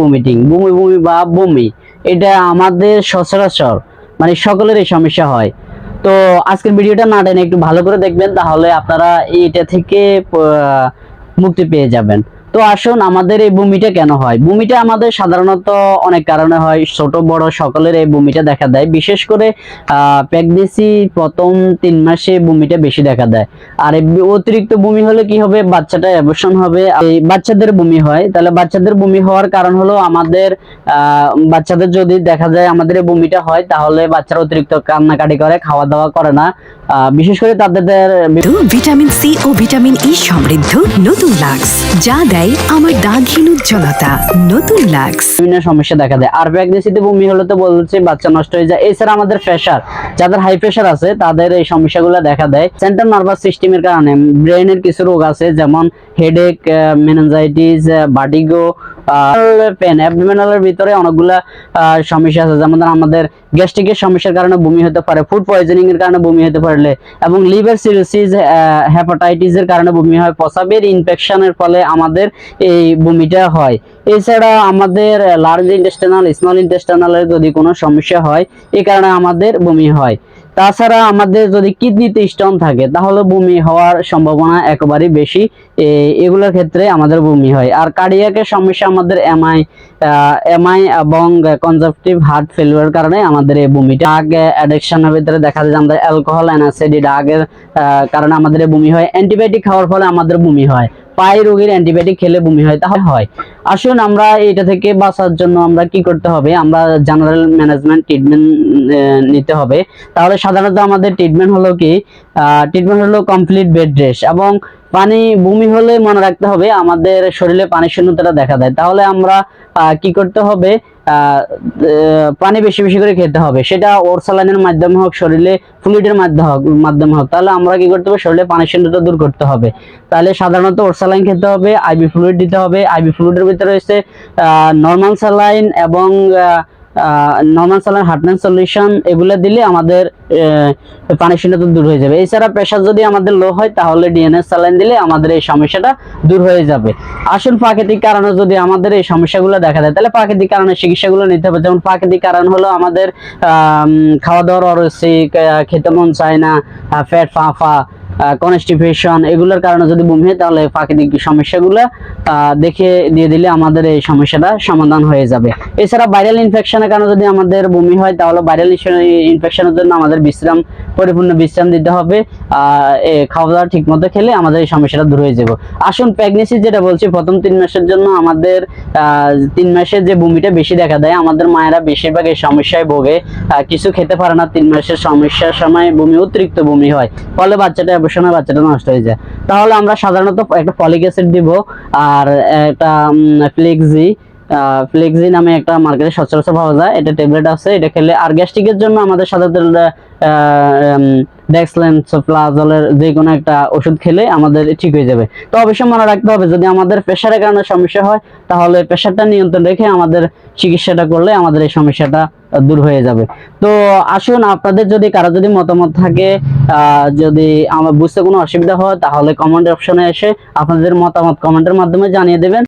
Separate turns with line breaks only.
Vomiting বমি বমি বা বমি এটা আমাদের সচরাচর মানে সকলেরই সমস্যা হয়। তো আজকের ভিডিওটা না টেনে একটু ভালো করে দেখবেন, তাহলে আপনারা এটা থেকে মুক্তি পেয়ে যাবেন। তো আসুন, আমাদের এই বমিটা কেন হয়? বমিটা আমাদের সাধারণত অনেক কারণে হয়। ছোট, বড় সকলের এই বমিটা দেখা দেয়। বিশেষ করে প্রেগনেন্সি প্রথম তিন মাসে বমিটা বেশি দেখা দেয়। আর অতিরিক্ত বমি হলে কি হবে? বাচ্চাটা অ্যাবর্শন হবে। বাচ্চাদের বমি হয়। তাহলে বাচ্চাদের বমি হওয়ার কারণ হলো আমাদের বাচ্চাদের যদি দেখা যায় আমাদের এই বমিটা হয়, তাহলে বাচ্চারা অতিরিক্ত কান্নাকাটি করে খাওয়া দাওয়া করে না। বিশেষ করে তাদের,
ভিটামিন সি ও ভিটামিন ই সমৃদ্ধ, নতুন লাক্স। যা দেয় আমার দাগহীন উজ্জ্বলতা নতুন লাক্স
বিভিন্ন সমস্যা দেখা দেয়। আর প্রেগনেন্সিতে বমি হলে তো বলছে বাচ্চা নষ্ট হয়ে যায়। এছাড়া আমাদের প্রেশার যাদের হাই প্রেশার আছে, তাদের এই সমস্যাগুলো দেখা দেয়। সেন্ট্রাল নার্ভাস সিস্টেমের কারণে ব্রেনের কিছু রোগ আছে, যেমন হেডেক মেনেঞ্জাইটিস বাটিগো পেন অ্যাবডোমিনালের ভিতরে অনেকগুলা সমস্যা আছে। যেমন আমাদের গ্যাস্ট্রিকের সমস্যার কারণে বমি হতে পারে ফুড পয়জনিং এর কারণে বমি হতে পারলে, এবং লিভার সিরোসিস হেপাটাইটিস এর কারণে বমি হয় প্রসাবের ইনফেকশনের ফলে আমাদের এই বমিটা হয়। এছাড়া আমাদের লার্জ ইন্টেস্টাইনাল স্মল ইন্টেস্টাইনালের যদি কোনো সমস্যা হয় এই কারণে আমাদের বমি হয়। তাছাড়া আমাদের যদি কিডনিতে স্টোন থাকে, তাহলে বমি হওয়ার সম্ভাবনা একেবারেই বেশি। এগুলোর ক্ষেত্রে আমাদের বমি হয়। আর কার্ডিয়াকের সমস্যা আমাদের এমআই এমআই এবং কনজাপটিভ হার্ট ফেলিওর কারণে আমাদের এই বমিটা আগ অ্যাডিকশনের ভিতরে দেখা যায় আমাদের অ্যালকোহল অ্যানাসিড আগের কারণে আমাদের বমি হয়। অ্যান্টিবায়োটিক খাওয়ার ফলে আমাদের বমি হয়। পায়ে রোগীর অ্যান্টিবায়োটিক খেলে বমি হয়, তাহলে হয়। আসুন আমরা এটা থেকে বাঁচার জন্য আমরা কি করতে হবে? আমরা জেনারেল ম্যানেজমেন্ট ট্রিটমেন্ট নিতে হবে। তাহলে সাধারণত আমাদের ট্রিটমেন্ট হলো কি? ট্রিটমেন্ট হলো কমপ্লিট বেড রেস্ট এবং পানি বমি হলে মনে রাখতে হবে, আমাদের শরীরে পানি শূন্যতাটা দেখা দেয়। তাহলে আমরা কি করতে হবে? পানি বেশি বেশি করে খেতে হবে। সেটা ওরসালাইনের মাধ্যমে হোক, শরীরে ফ্লুইডের মাধ্যমে হোক মাধ্যমে হোক, তাহলে আমরা কি করতে হবে? শরীরে পানি শূন্যতা দূর করতে হবে। তাহলে সাধারণত ওরসালাইন খেতে হবে, আইবি ফ্লুইড দিতে হবে। আইবি ফ্লুইডের ভিতরে রয়েছে নর্মাল স্যালাইন এবং নর্মাল স্যালাইন হার্টম্যান সলিউশন এগুলো দিলে আমাদের পানি শূন্যতা দূর হয়ে যাবে। এছাড়া প্রেশার যদি আমাদের লো হয় তাহলে ডিএনএস স্যালাইন দিলে আমাদের এই সমস্যাটা দূর হয়ে যাবে। আসল প্রাকৃতিক কারণে যদি আমাদের এই সমস্যাগুলো দেখা দেয় তাহলে প্রাকৃতিক কারণে চিকিৎসাগুলো নিতে হবে। যেমন প্রাকৃতিক কারণ হলো আমাদের আম, খাওয়া দাওয়ার অরসিক খেতে মন চায় না ফ্যাট ফাঁফা কনস্টিপেশন এগুলোর কারণে যদি বমি হয়, তাহলে প্রাকৃতিক সমস্যাগুলো দেখে দিয়ে দিলে আমাদের এই সমস্যাটা সমাধান হয়ে যাবে। এছাড়া ভাইরাল ইনফেকশনের কারণে যদি আমাদের বমি হয়, তাহলে ভাইরাল ইনফেকশনের জন্য আমাদের বিশ্রাম, পরিপূর্ণ বিশ্রাম দিতে হবে। খাওয়া দাওয়া ঠিক মতো খেলে আমাদের এই সমস্যাটা দূর হয়ে যাবে। আসুন প্রেগনেন্সি যেটা বলছি, প্রথম তিন মাসের জন্য আমাদের তিন মাসের যে বমিটা বেশি দেখা দেয়, আমাদের মায়েরা বেশিরভাগ এই সমস্যায় ভোগে। কিছু খেতে পারে না, তিন মাসের সমস্যার সময় বমি, অতিরিক্ত বমি হয়। ফলে বাচ্চাটা অবশ্যই বাচ্চাটা নষ্ট হয়ে যায়। তাহলে আমরা সাধারণত একটা ফলিক অ্যাসিড দিব, আর একটা ফ্লেক্সি ফ্লেক্সি নামে একটা মার্কেটে সচরাচর পাওয়া যায়। এটা ট্যাবলেট আছে, এটা খেলে আর গ্যাস্ট্রিকের জন্য আমাদের সাধারণত ডেক্সলেন্সোফ্লাজলের যে কোনো একটা ওষুধ খেলে আমাদের ঠিক হয়ে যাবে। তো অবশ্যই মনে রাখতে হবে, যদি আমাদের প্রেশারের কারণে সমস্যা হয়, তাহলে প্রেশারটা নিয়ন্ত্রণ রেখে আমাদের চিকিৎসাটা করলে আমাদের এই সমস্যাটা দূর হয়ে যাবে। তো আসুন আপনাদের যদি, কারও যদি মতামত থাকে যদি আমার বুঝতে কোনো অসুবিধা হয়, তাহলে কমেন্ট অপশনে এসে আপনাদের মতামত কমেন্টের মাধ্যমে জানিয়ে দেবেন।